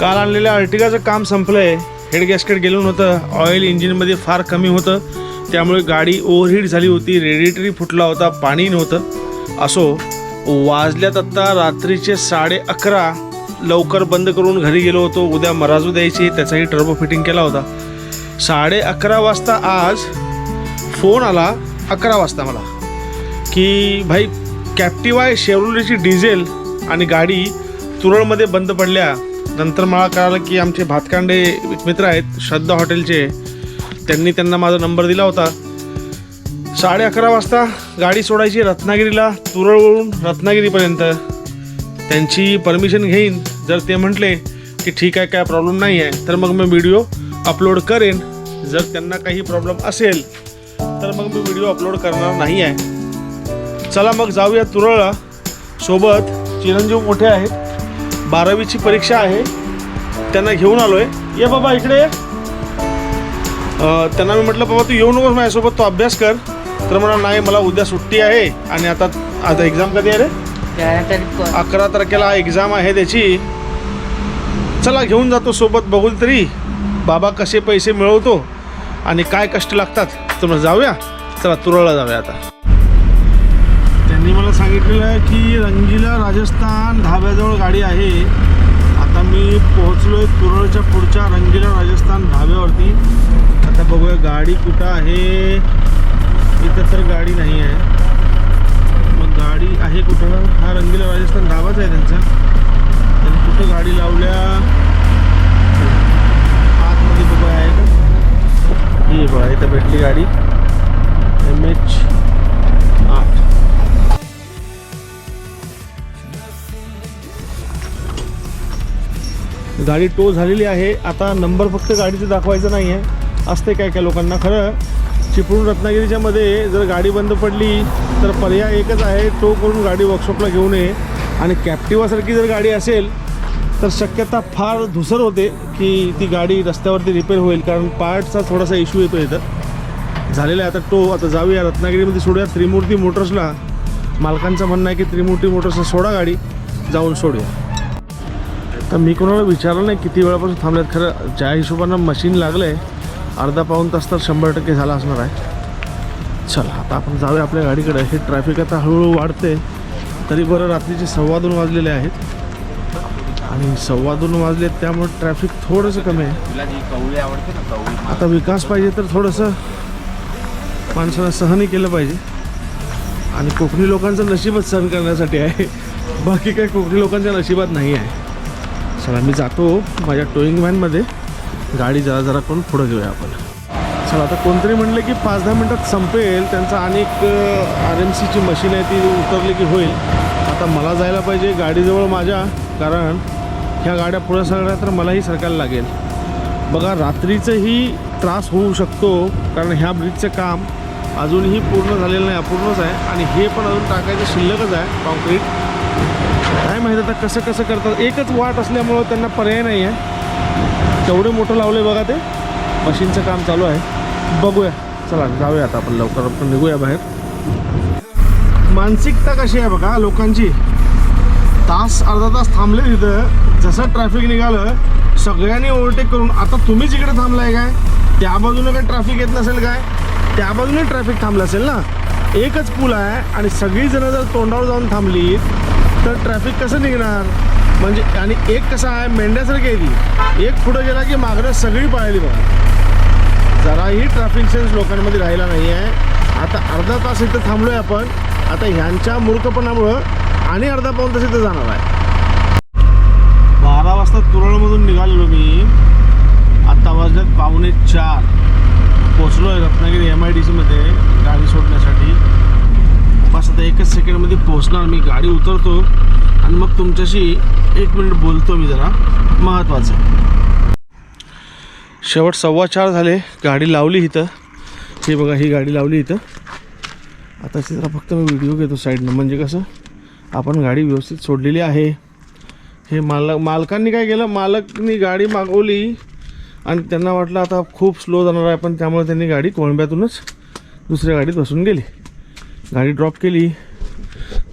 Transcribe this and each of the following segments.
काल आणलेल्या अर्टिगाचं काम संपलंय. हेड गॅस्केट गेलो होतं ऑइल इंजिनमध्ये फार कमी होतं. त्यामुळे गाडी ओव्हरहीट झाली होती. रेडिटरी फुटला होता. पाणी नव्हतं. असो वाजल्यात आत्ता रात्रीचे साडे अकरा. लवकर बंद करून घरी गेलो होतो. उद्या मराजू द्यायची. त्याचाही टर्बो फिटिंग केला होता. साडे अकरा वाजता आज फोन आला अकरा वाजता मला की भाई कॅप्टिवाय शेवरुलेची डिझेल आणि गाडी तुरळमध्ये बंद पडल्या. नंतर मला कळालं की आमचे भातकांडे मित्र आहेत श्रद्धा हॉटेलचे. त्यांनी त्यांना माझा नंबर दिला होता. साडे अकरा वाजता गाडी सोडायची रत्नागिरीला तुरळवरून रत्नागिरीपर्यंत. त्यांची परमिशन घेईन. जर ते म्हटले की ठीक आहे काय प्रॉब्लेम नाही आहे तर मग मी व्हिडिओ अपलोड करेन. जर त्यांना काही प्रॉब्लेम असेल तर मग मी व्हिडिओ अपलोड करणार नाही आहे चला मग जाऊया तुरळला सोबत चिरंजीव मोठे आहेत. बारावीची परीक्षा आहे. त्यांना घेऊन आलो आहे ये बाबा इकडे ये. त्यांना मी म्हटलं बाबा तू येऊ नकोस माझ्यासोबत तू अभ्यास कर. तर म्हणा नाही मला उद्या सुट्टी आहे आणि आता आता एक्झाम कधी आहे रे? अकरा तारखेला एक्झाम आहे त्याची. चला घेऊन जातो सोबत बघून तरी. बाबा कसे पैसे मिळवतो आणि काय कष्ट लागतात. तुम्हाला जाऊया. चला तुरळला जाऊया आता. त्यांनी मला सांगितलेलं आहे की रंगीला राजस्थान धाब्याजवळ गाडी आहे. आता मी पोहोचलो आहे तुरळच्या पुढच्या रंगीला राजस्थान धाब्यावरती. आता बघूया गाडी कुठं आहे. इथं तर गाडी नाही आहे राजस्थान आहे त्यांचा. त्यांनी कुठं गाडी लावल्या? आतमध्ये बघा आहे. का ही बघा इथं भेटली गाडी. एम एच आठ. गाडी टो झालेली आहे. आता नंबर फक्त गाडीचं दाखवायचं नाही आहे असते काय काय लोकांना. खरं चिपळूण रत्नागिरीच्यामध्ये जर गाडी बंद पडली तर पर्याय एकच आहे टो करून गाडी वर्कशॉपला घेऊन ये आणि कॅप्टिवासारखी जर गाडी असेल तर शक्यता फार धुसर होते की ती गाडी रस्त्यावरती रिपेअर होईल. कारण पार्टचा थोडासा इश्यू येतो इथं. झालेला आहे आता टो आता जाऊया रत्नागिरीमध्ये सोडूया. त्रिमूर्ती मोटर्सला मालकांचं म्हणणं आहे की त्रिमूर्ती मोटर्सला सोडा गाडी जाऊन सोडूया. तर मी कोणाला विचारलं नाही किती वेळापासून थांबल्यात खरं ज्या हिशोबानं मशीन लागलं आहे अर्धा पाऊण तास तर शंभर टक्के झाला असणार आहे. चला आता आपण जाऊया आपल्या गाडीकडे. हे ट्रॅफिक आता हळूहळू वाढते तरी बरं रात्रीचे सव्वा दोन वाजलेले आहेत. आणि सव्वा दोन वाजले त्यामुळे ट्रॅफिक थोडंसं कमी आहे. आता विकास पाहिजे तर थोडंसं माणसानं सहनही केलं पाहिजे. आणि कोकणी लोकांचं नशीबच सहन करण्यासाठी आहे. बाकी काही कोकणी लोकांच्या नशिबात नाही आहे. चला मी जातो माझ्या टोईंग व्हॅनमध्ये. गाडी जरा जरा करून पुढं घेऊया आपण. चला आता कोणतरी म्हणलं की पाच दहा मिनटात संपेल त्यांचा अनेक आर एम सीची मशीन आहे ती उतरली की होईल. आता मला जायला पाहिजे गाडीजवळ माझ्या कारण ह्या गाड्या पुढं सगळ्या तर मलाही सरकायला लागेल. बघा रात्रीचंही त्रास होऊ शकतो कारण ह्या ब्रिजचं काम अजूनही पूर्ण झालेलं नाही अपूर्णच आहे. आणि हे पण अजून टाकायचं शिल्लकच आहे कॉन्क्रीट काय माहीत आता कसं कसं करतात? एकच वाट असल्यामुळं त्यांना पर्याय नाही आहे तेवढे मोठं लावलं आहे बघा ते. मशीनचं काम चालू आहे. बघूया. चला जाऊया आता आपण लवकर. आपण निघूया बाहेर. मानसिकता कशी आहे बघा लोकांची. तास अर्धा तास थांबले तिथं. जसं ट्रॅफिक निघालं सगळ्यांनी ओव्हरटेक करून आता तुम्हीच इकडे थांबलाय काय? त्या बाजूने काय ट्रॅफिक येत नसेल काय? त्या बाजूने ट्रॅफिक थांबलं असेल ना? एकच पूल आहे आणि सगळीजणं जर तोंडावर जाऊन थांबली तर ट्रॅफिक कसं निघणार? म्हणजे आणि एक कसं आहे मेंढ्यासारखी आहे ती. एक पुढं गेला की मागणं सगळी पाळली बघा. जराही ट्रॅफिक सेन्स लोकांमध्ये राहिला नाही आहे आता अर्धा तास इथं थांबलो आहे आपण. आता ह्यांच्या मूर्खपणामुळं आणि अर्धा पाऊन तास इथं जाणार आहे. बारा वाजता तुरळमधून निघालेलो मी. आत्ता वाजल्यात पावणे चार. पोचलो आहे रत्नागिरी एम आय डी सीमध्ये गाडी सोडण्यासाठी. बस आता एकच सेकंडमध्ये पोहोचणार. मी गाडी उतरतो आणि मग तुमच्याशी एक मिनिट बोलतो मी जरा. महत्त्वाचं शेवट सव्वा चार झाले. गाडी लावली इथं. हे बघा ही गाडी लावली इथं. आता जरा फक्त मी व्हिडिओ घेतो साईडनं म्हणजे कसं आपण गाडी व्यवस्थित सोडलेली आहे. हे मालक मालकांनी काय केलं? मालकनी गाडी मागवली आणि त्यांना वाटलं आता खूप स्लो जाणार आहे पण त्यामुळे त्यांनी गाडी कोळंब्यातूनच दुसऱ्या गाडीत बसून गेली. गाडी ड्रॉप केली.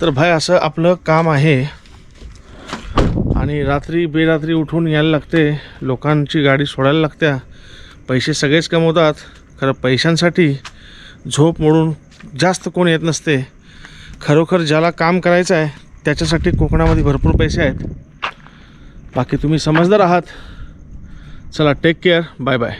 तर भाई असं आपलं काम आहे. आणि रात्री बेरात्री उठून यायला लागते. लोकांची गाडी सोडायला लागत्या. पैसे सगळेच कमवतात. खरं पैशांसाठी झोप मोडून जास्त कोण येत नसते. खरोखर ज्याला काम करायचं आहे त्याच्यासाठी कोकणामध्ये भरपूर पैसे आहेत. बाकी तुम्ही समजदार आहात. चला टेक केअर बाय बाय